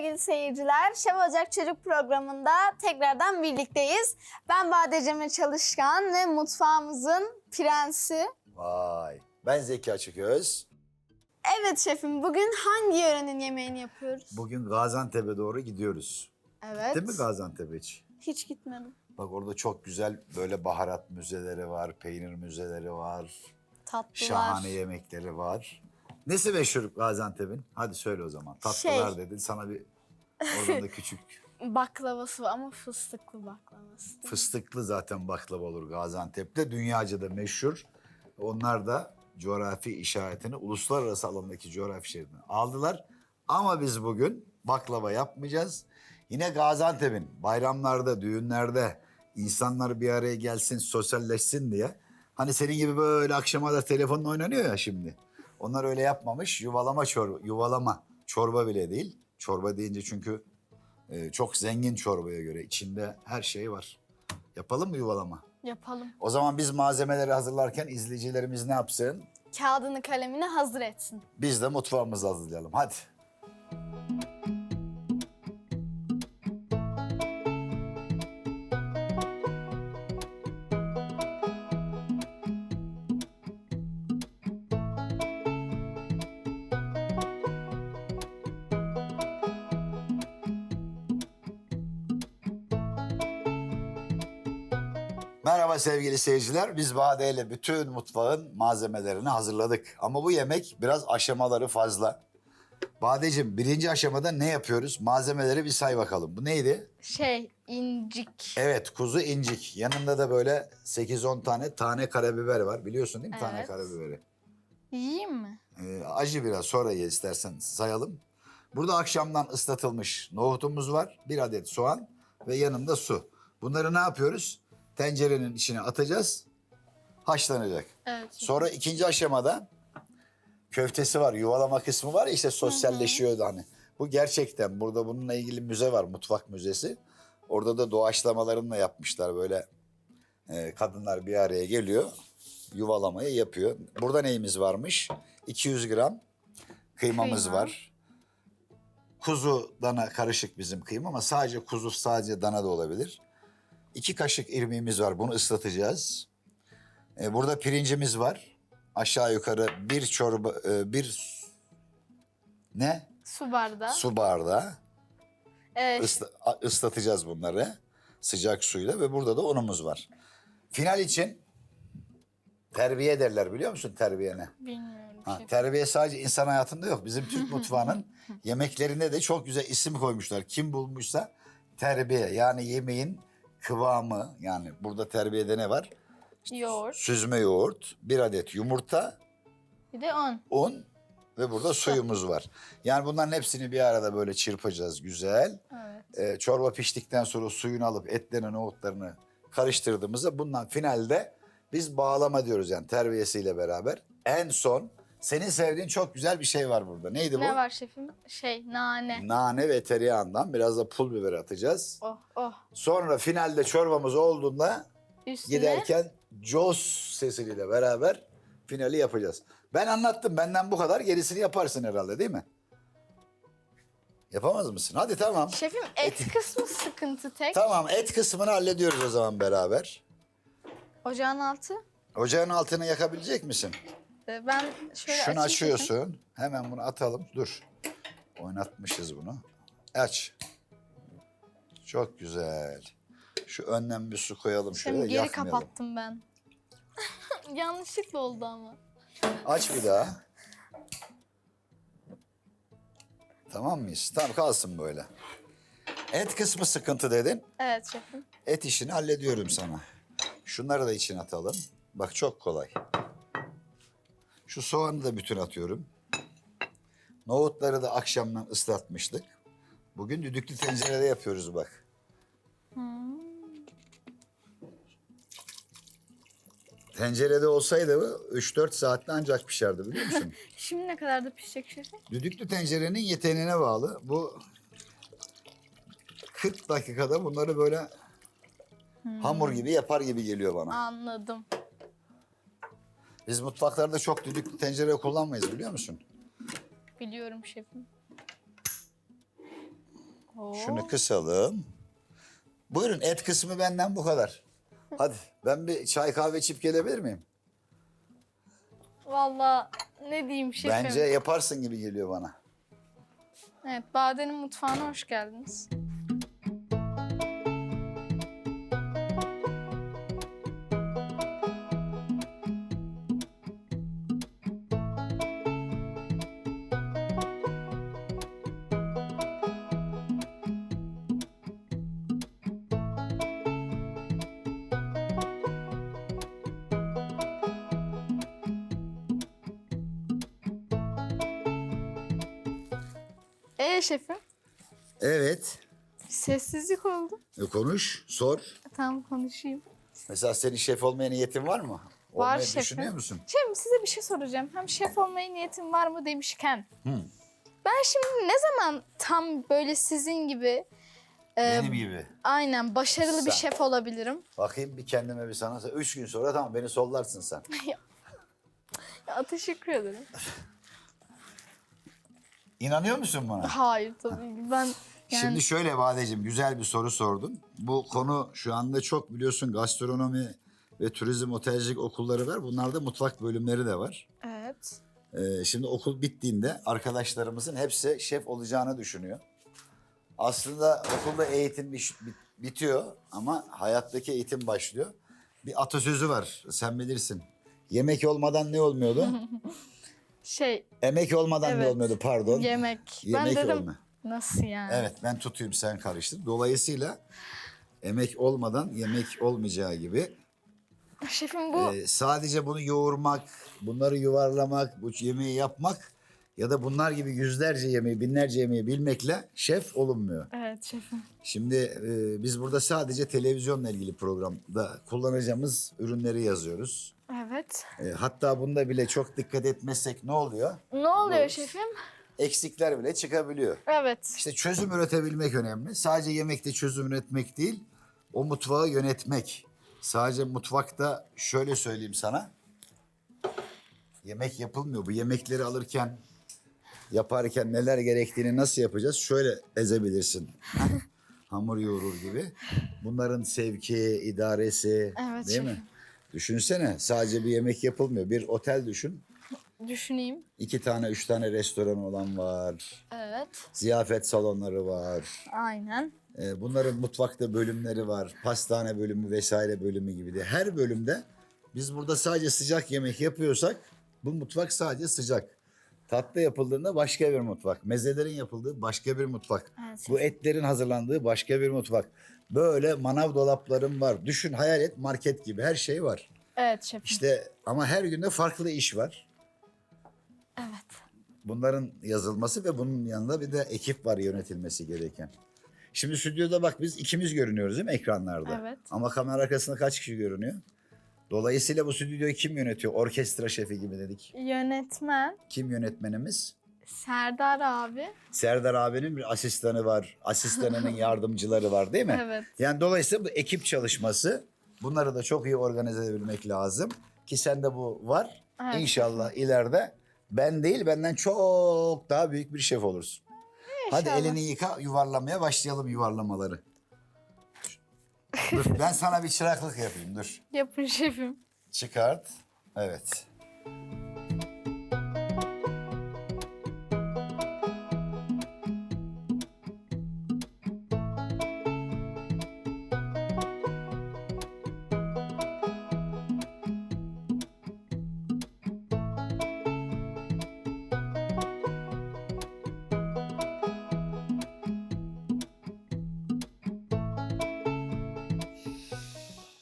sevgili seyirciler. Şef Ocak Çocuk programında tekrardan birlikteyiz. Ben Bade Cemil Çalışkan ve mutfağımızın prensi. Vay. Ben Zeki Açıköz. Evet şefim, bugün hangi yörenin yemeğini yapıyoruz? Bugün Gaziantep'e doğru gidiyoruz. Evet. Değil mi Gaziantep'e hiç? Hiç gitmedim. Bak orada çok güzel böyle baharat müzeleri var, peynir müzeleri var, Tatlılar. şahane yemekleri var. Nesi meşhur Gaziantep'in? Hadi söyle o zaman. Tatlılar Şey. dedin. Sana bir oradan da küçük Baklavası var ama fıstıklı baklavası. fıstıklı zaten baklava olur Gaziantep'te. Dünyaca da meşhur. Onlar da coğrafi işaretini uluslararası alandaki coğrafi işaretini aldılar. Ama biz bugün baklava yapmayacağız. Yine Gaziantep'in bayramlarda, düğünlerde insanlar bir araya gelsin, sosyalleşsin diye. Hani senin gibi böyle akşama da telefonla oynanıyor ya şimdi. Onlar öyle yapmamış. Yuvalama çorba, yuvalama çorba bile değil. Çorba deyince çünkü e, çok zengin çorbaya göre içinde her şey var. Yapalım mı yuvalama? Yapalım. O zaman biz malzemeleri hazırlarken izleyicilerimiz ne yapsın? Kağıdını kalemini hazır etsin. Biz de mutfağımızı hazırlayalım. Hadi. Merhaba sevgili seyirciler. Biz Bade ile bütün mutfağın malzemelerini hazırladık. Ama bu yemek biraz aşamaları fazla. Badeciğim birinci aşamada ne yapıyoruz? Malzemeleri bir say bakalım. Bu neydi? Şey, incik. Evet kuzu incik. Yanında da böyle 8-10 tane tane karabiber var. Biliyorsun değil mi tane Evet. karabiberi? Yiyeyim mi? Ee, acı biraz sonra ye istersen sayalım. Burada akşamdan ıslatılmış nohutumuz var. Bir adet soğan ve yanında su. Bunları ne yapıyoruz? Tencerenin içine atacağız. Haşlanacak. Evet. Sonra ikinci aşamada köftesi var. Yuvalama kısmı var ya işte sosyalleşiyordu hani. Bu gerçekten burada bununla ilgili müze var. Mutfak müzesi. Orada da doğaçlamalarını yapmışlar böyle. e, kadınlar bir araya geliyor. Yuvalamayı yapıyor. Burada neyimiz varmış? 200 gram kıymamız Kıyma. var. Kuzu dana karışık bizim kıyma ama sadece kuzu sadece dana da olabilir. İki kaşık irmiğimiz var. Bunu ıslatacağız. E, burada pirincimiz var. Aşağı yukarı bir çorba, e, bir ne? Su bardağı. Su bardağı. Evet. Isla- ıslatacağız bunları sıcak suyla ve burada da unumuz var. Final için terbiye derler biliyor musun terbiye ne? Bilmiyorum. Ha, terbiye sadece insan hayatında yok. Bizim Türk mutfağının yemeklerinde de çok güzel isim koymuşlar. Kim bulmuşsa terbiye yani yemeğin kıvamı yani burada terbiyede ne var? Yoğurt. Süzme yoğurt, bir adet yumurta, Bir de un. un ve burada suyumuz var. Yani bunların hepsini bir arada böyle çırpacağız güzel. Evet. Ee, çorba piştikten sonra suyunu alıp etlerini, nohutlarını karıştırdığımızda bundan finalde biz bağlama diyoruz yani terbiyesiyle beraber. En son senin sevdiğin çok güzel bir şey var burada. Neydi bu? Ne var şefim? Şey, nane. Nane ve tereyağından biraz da pul biber atacağız. Oh, oh. Sonra finalde çorbamız olduğunda Üstüne giderken Jos sesiyle beraber finali yapacağız. Ben anlattım benden bu kadar gerisini yaparsın herhalde değil mi? Yapamaz mısın? Hadi tamam. Şefim et kısmı sıkıntı tek. Tamam et kısmını hallediyoruz o zaman beraber. Ocağın altı. Ocağın altını yakabilecek misin? Ee, Ben şöyle Şunu açayım açıyorsun. Hemen bunu atalım. Dur. Oynatmışız bunu. Aç. Çok güzel. Şu önden bir su koyalım şöyle Şefim geri yakmayalım. kapattım ben. Yanlışlıkla oldu ama. Aç bir daha. Tamam mıyız? Tamam kalsın böyle. Et kısmı sıkıntı dedin. Evet şefim. Et işini hallediyorum sana. Şunları da içine atalım. Bak çok kolay. Şu soğanı da bütün atıyorum. Nohutları da akşamdan ıslatmıştık. Bugün düdüklü tencerede yapıyoruz bak. Tencerede olsaydı bu 3-4 saatte ancak pişerdi biliyor musun? Şimdi ne kadar da pişecek şefim? Düdüklü tencerenin yeteneğine bağlı. Bu 40 dakikada bunları böyle hamur gibi yapar gibi geliyor bana. Anladım. Biz mutfaklarda çok düdüklü tencere kullanmayız biliyor musun? Biliyorum şefim. Oo. Şunu kısalım. Buyurun et kısmı benden bu kadar. Hadi ben bir çay kahve içip gelebilir miyim? Vallahi ne diyeyim şefim. Bence yaparsın gibi geliyor bana. Evet, Bade'nin mutfağına hoş geldiniz. Ee şefim, Evet. sessizlik oldu. E, konuş, sor. Tamam konuşayım. Mesela senin şef olmaya niyetin var mı? Var Olmayı şefim. düşünüyor musun? Şefim size bir şey soracağım. Hem şef olmaya niyetin var mı demişken. Ben şimdi ne zaman tam böyle sizin gibi e, Benim gibi. aynen başarılı bir Sen. şef olabilirim? Bakayım bir kendime bir sana. Üç gün sonra tamam beni sollarsın sen. Ya, teşekkür ederim. İnanıyor musun bana? Hayır tabii ki. Ben yani Şimdi şöyle Badeciğim güzel bir soru sordun. Bu konu şu anda çok biliyorsun gastronomi ve turizm otelcilik okulları var. Bunlarda mutfak bölümleri de var. evet. Ee, şimdi okul bittiğinde arkadaşlarımızın hepsi şef olacağını düşünüyor. Aslında okulda eğitim bitiyor ama hayattaki eğitim başlıyor. Bir atasözü var sen bilirsin. Yemek olmadan ne olmuyordu? Şey Emek olmadan ne Evet. olmuyordu pardon. yemek. Yemek ben dedim olma. nasıl yani? Evet ben tutayım sen karıştır. Dolayısıyla emek olmadan yemek olmayacağı gibi Şefim bu e, sadece bunu yoğurmak, bunları yuvarlamak, bu yemeği yapmak ya da bunlar gibi yüzlerce yemeği, binlerce yemeği bilmekle şef olunmuyor. Evet şefim. Şimdi e, biz burada sadece televizyonla ilgili programda kullanacağımız ürünleri yazıyoruz. Evet. E, hatta bunda bile çok dikkat etmezsek ne oluyor? Ne oluyor Doğru. şefim? Eksikler bile çıkabiliyor. Evet. İşte çözüm üretebilmek önemli. Sadece yemekte çözüm üretmek değil, o mutfağı yönetmek. Sadece mutfakta şöyle söyleyeyim sana. Yemek yapılmıyor. Bu yemekleri alırken, yaparken neler gerektiğini nasıl yapacağız? Şöyle ezebilirsin. Hamur yoğurur gibi. Bunların sevki, idaresi Evet, değil mi? şefim. Düşünsene sadece bir yemek yapılmıyor. Bir otel düşün. Düşüneyim. İki tane, üç tane restoran olan var. Evet. Ziyafet salonları var. Aynen. Ee, Bunların mutfakta bölümleri var. Pastane bölümü vesaire bölümü gibi de. Her bölümde biz burada sadece sıcak yemek yapıyorsak bu mutfak sadece sıcak. Tatlı yapıldığında başka bir mutfak. Mezelerin yapıldığı başka bir mutfak. Evet. Bu etlerin hazırlandığı başka bir mutfak. Böyle manav dolaplarım var. Düşün hayal et market gibi her şey var. Evet şefim. İşte ama her günde farklı iş var. Evet. Bunların yazılması ve bunun yanında bir de ekip var yönetilmesi gereken. Şimdi stüdyoda bak biz ikimiz görünüyoruz değil mi ekranlarda? Evet. Ama kamera arkasında kaç kişi görünüyor? Dolayısıyla bu stüdyoyu kim yönetiyor? Orkestra şefi gibi dedik. Yönetmen Kim yönetmenimiz? Serdar abi. Serdar abinin bir asistanı var. Asistanının yardımcıları var değil mi? Evet. Yani dolayısıyla bu ekip çalışması. Bunları da çok iyi organize edebilmek lazım. Ki sende bu var. Evet. İnşallah ileride ben değil benden çok daha büyük bir şef olursun. Hadi elini yıka yuvarlamaya başlayalım yuvarlamaları. Dur ben sana bir çıraklık yapayım dur. Yapın şefim. Çıkart. Evet.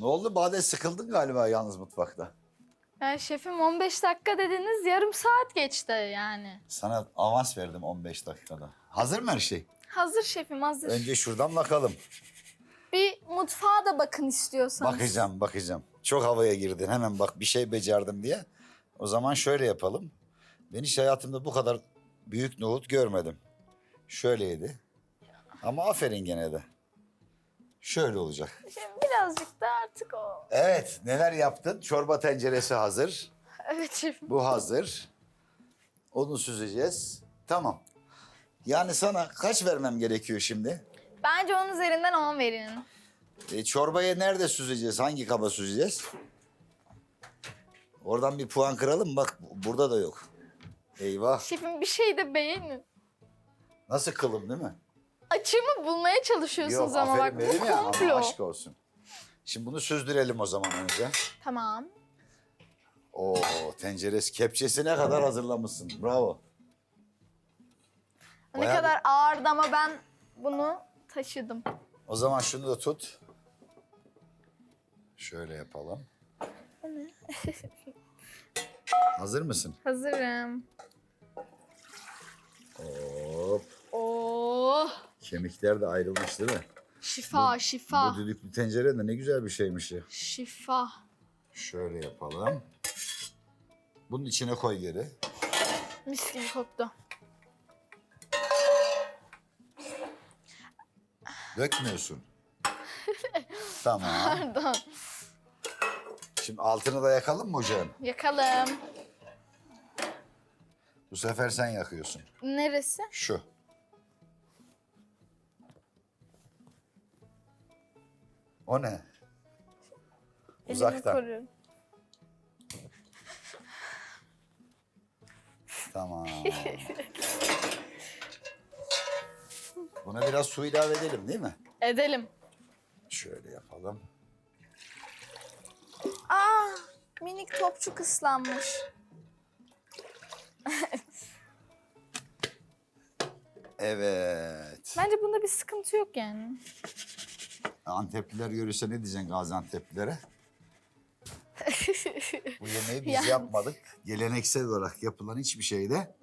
Ne oldu Bade sıkıldın galiba yalnız mutfakta. Yani şefim 15 dakika dediniz yarım saat geçti yani. Sana avans verdim 15 dakikada. Hazır mı her şey? Hazır şefim hazır. Önce şuradan bakalım. Bir mutfağa da bakın istiyorsanız. Bakacağım, bakacağım. Çok havaya girdin. Hemen bak bir şey becerdim diye. O zaman şöyle yapalım. Ben hiç hayatımda bu kadar büyük nohut görmedim. Şöyleydi. Ama aferin gene de. Şöyle olacak. Şefim birazcık da artık o. Evet, neler yaptın? Çorba tenceresi hazır. Evet şefim. Bu hazır. Onu süzeceğiz. Tamam. Yani sana kaç vermem gerekiyor şimdi? Bence onun üzerinden 10 verin. E, çorbayı nerede süzeceğiz? Hangi kaba süzeceğiz? Oradan bir puan kıralım. Bak burada da yok. Eyvah. Şefim bir şey de beğenin. Nasıl kılım değil mi? Açığımı bulmaya çalışıyorsunuz ama bak bu dedim ya, ama komplo. aşk olsun. Şimdi bunu süzdürelim o zaman önce. Tamam. Oo tenceresi kepçesine kadar hazırlamışsın. Bravo. Ne Bayağı kadar ağırdı ama ben bunu taşıdım. O zaman şunu da tut. Şöyle yapalım. Hazır mısın? Hazırım. Hop. Oh, Kemikler de ayrılmış değil mi? şifa, şifa, Bu düdüklü tencere de ne güzel bir şeymiş ya. şifa. Şöyle yapalım. Bunun içine koy geri. Mis gibi koktu. Dökmüyorsun. tamam. Pardon. Şimdi altını da yakalım mı ocağın? Yakalım. Bu sefer sen yakıyorsun. Neresi? Şu. O ne? Elimi Uzaktan. Tamam. Buna biraz su ilave edelim değil mi? Edelim. Şöyle yapalım. Aa, minik topçuk ıslanmış. Evet. Bence bunda bir sıkıntı yok yani. Antepliler görürse ne diyeceksin Gaziantep'lilere? Bu yemeği biz Yani. yapmadık. Geleneksel olarak yapılan hiçbir şeyde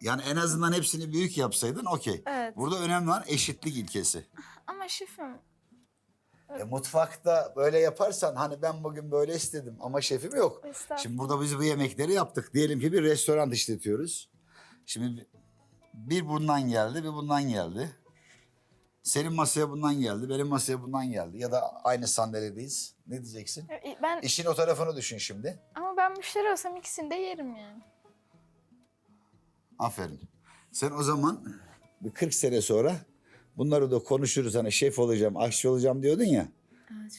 yani en azından hepsini büyük yapsaydın okey. Evet. Burada önemli olan eşitlik ilkesi. Ama şefim E, mutfakta böyle yaparsan hani ben bugün böyle istedim ama şefim yok. Estağfurullah. Şimdi burada biz bu yemekleri yaptık. Diyelim ki bir restoran işletiyoruz. Şimdi bir bundan geldi, bir bundan geldi. Senin masaya bundan geldi, benim masaya bundan geldi. Ya da aynı sandalyedeyiz. Ne diyeceksin? ben İşin o tarafını düşün şimdi. ama ben müşteri olsam ikisini de yerim yani. Aferin. Sen o zaman bir 40 sene sonra bunları da konuşuruz. Hani şef olacağım, aşçı olacağım diyordun ya.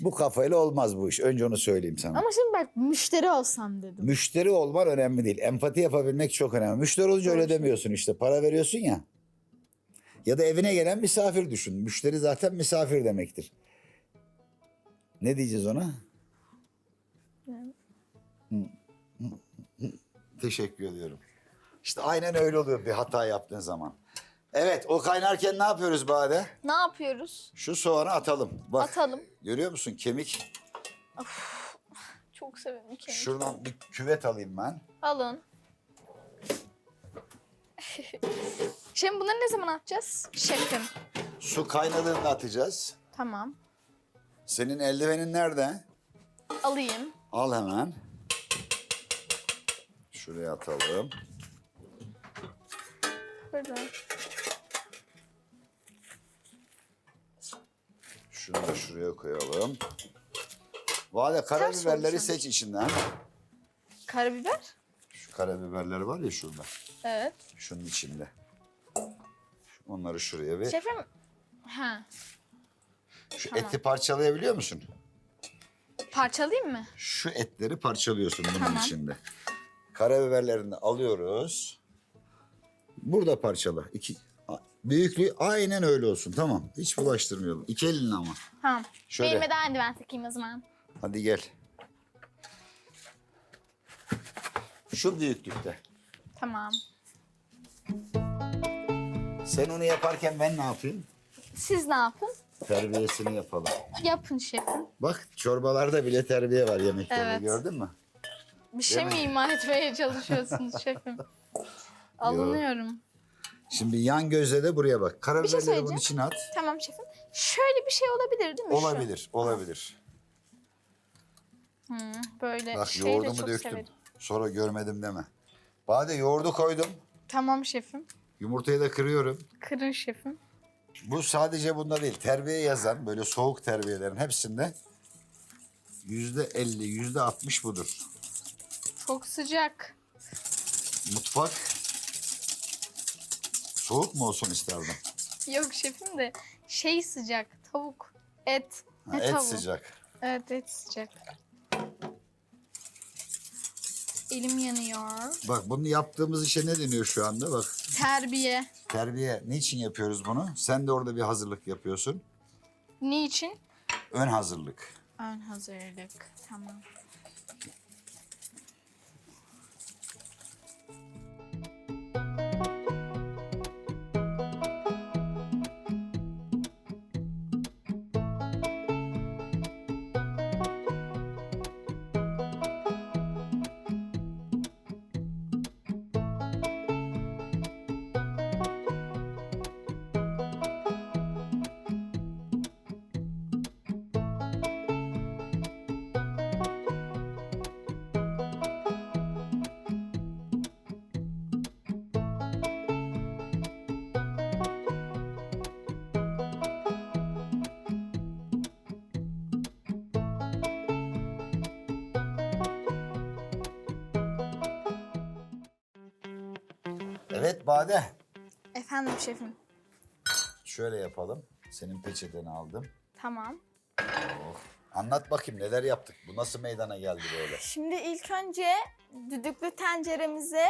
Bu kafayla olmaz bu iş. Önce onu söyleyeyim sana. Ama şimdi bak müşteri olsam dedim. Müşteri olman önemli değil. Empati yapabilmek çok önemli. Müşteri olunca öyle demiyorsun işte. Para veriyorsun ya. Ya da evine gelen misafir düşün. Müşteri zaten misafir demektir. Ne diyeceğiz ona? Teşekkür ediyorum. İşte aynen öyle oluyor bir hata yaptığın zaman. Evet o kaynarken ne yapıyoruz Bade? Ne yapıyoruz? Şu soğanı atalım. Bak Atalım. görüyor musun kemik? Çok severim kemik. Şuradan bir küvet alayım ben. Alın. Şimdi bunları ne zaman atacağız? Şefim. Su kaynadığında atacağız. Tamam. Senin eldivenin nerede? Alayım. Al hemen. Şuraya atalım. Burada. Şunu da şuraya koyalım. Vade karabiberleri seç içinden. Karabiber? Şu karabiberler var ya şurada. Evet. Şunun içinde. Onları şuraya bir. Şefim. Ha. Şu tamam. eti parçalayabiliyor musun? Parçalayayım mı? Şu etleri parçalıyorsun bunun Tamam. içinde. Karabiberlerini alıyoruz. Burada parçala. İki, büyüklüğü aynen öyle olsun. Tamam. Hiç bulaştırmayalım. İki elinle ama. Tamam. Şöyle. Benim de eldiven takayım o zaman. Hadi gel. Şu büyüklükte. Tamam. Sen onu yaparken ben ne yapayım? Siz ne yapın? Terbiyesini yapalım. Yapın şefim. Bak çorbalarda bile terbiye var yemeklerde Evet. gördün mü? Bir şey mi ima etmeye çalışıyorsunuz şefim? Alınıyorum. Şimdi yan gözle de buraya bak. Karabiberleri bunun söyleyeceğim. içine at. Tamam şefim. Şöyle bir şey olabilir değil mi? Şu. Olabilir, olabilir. Böyle Bak şeyi de yoğurdumu çok döktüm. severim. Sonra görmedim deme. Bade yoğurdu koydum. Tamam şefim. Yumurtayı da kırıyorum. Kırın şefim. Bu sadece bunda değil. Terbiye yazan böyle soğuk terbiyelerin hepsinde yüzde elli, yüzde altmış budur. Çok sıcak. Mutfak Soğuk mu olsun isterdim? Yok şefim de şey sıcak. Tavuk. Et. Ha, Ne et tavuğu? sıcak. Evet et sıcak. Elim yanıyor. Bak bunu yaptığımız işe ne deniyor şu anda? Bak Terbiye. terbiye. Niçin yapıyoruz bunu? Sen de orada bir hazırlık yapıyorsun. Niçin? Ön hazırlık. Ön hazırlık. Tamam. Evet Bade. Efendim şefim. Şöyle yapalım. Senin peçeteni aldım. Tamam. Anlat bakayım neler yaptık? Bu nasıl meydana geldi böyle? Şimdi ilk önce düdüklü tenceremize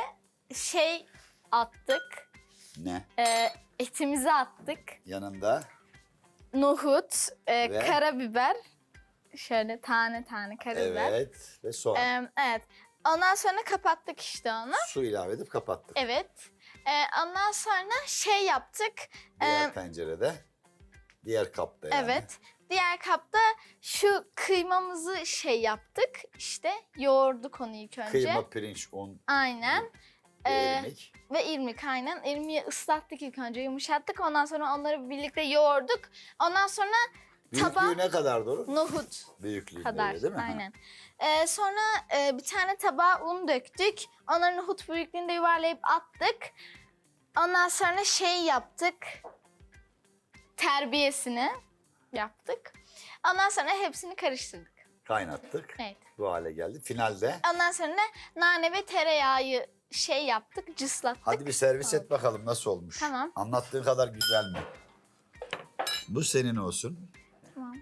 şey attık. Ne? e, etimizi attık. Yanında Nohut, e, Ve? karabiber. Şöyle tane tane karabiber. evet ve soğan. E, evet. Ondan sonra kapattık işte onu. Su ilave edip kapattık. Evet. E, ondan sonra şey yaptık. E, Diğer tencerede. Diğer kapta yani. Evet. Diğer kapta şu kıymamızı şey yaptık. İşte yoğurduk onu ilk önce. Kıyma, pirinç, un, Aynen. ve Ee, irmik. Ve irmik aynen. İrmiği ıslattık ilk önce yumuşattık. Ondan sonra onları birlikte yoğurduk. Ondan sonra Büyüklüğü tabağa- ne kadar doğru? nohut Büyüklüğü kadar. değil mi? Aynen. Ee, sonra e, bir tane tabağa un döktük. Onları nohut büyüklüğünde yuvarlayıp attık. Ondan sonra şey yaptık. Terbiyesini yaptık. Ondan sonra hepsini karıştırdık. Kaynattık. Evet. Bu hale geldi. Finalde Ondan sonra nane ve tereyağı şey yaptık, cıslattık. hadi bir servis et bakalım nasıl olmuş. Tamam. Anlattığın kadar güzel mi? Bu senin olsun. Tamam.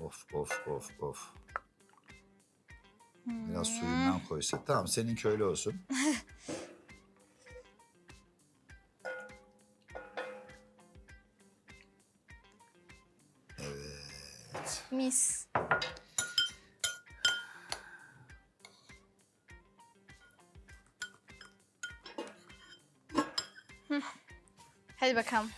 Of of of of. Biraz suyundan koysak. Tamam seninki öyle olsun. Mis. Hadi bakalım.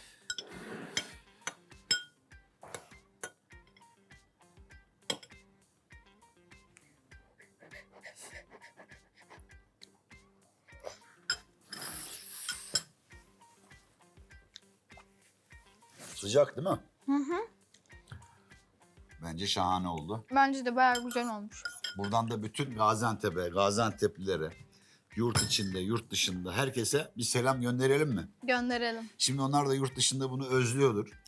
Sıcak değil mi? Hı hı. Bence şahane oldu. Bence de bayağı güzel olmuş. Buradan da bütün Gaziantep'e, Gaziantep'lilere, yurt içinde, yurt dışında herkese bir selam gönderelim mi? Gönderelim. Şimdi onlar da yurt dışında bunu özlüyordur.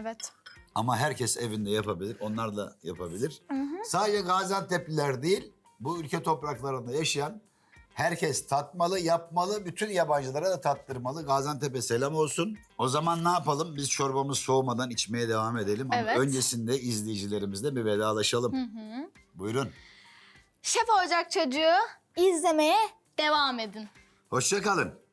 Evet. Ama herkes evinde yapabilir. Onlar da yapabilir. Sadece Gaziantep'liler değil, bu ülke topraklarında yaşayan herkes tatmalı, yapmalı. Bütün yabancılara da tattırmalı. Gaziantep'e selam olsun. O zaman ne yapalım? Biz çorbamız soğumadan içmeye devam edelim. Ama Evet. öncesinde izleyicilerimizle bir vedalaşalım. Hı. Buyurun. Şef Ocak Çocuğu izlemeye devam edin. Hoşça kalın.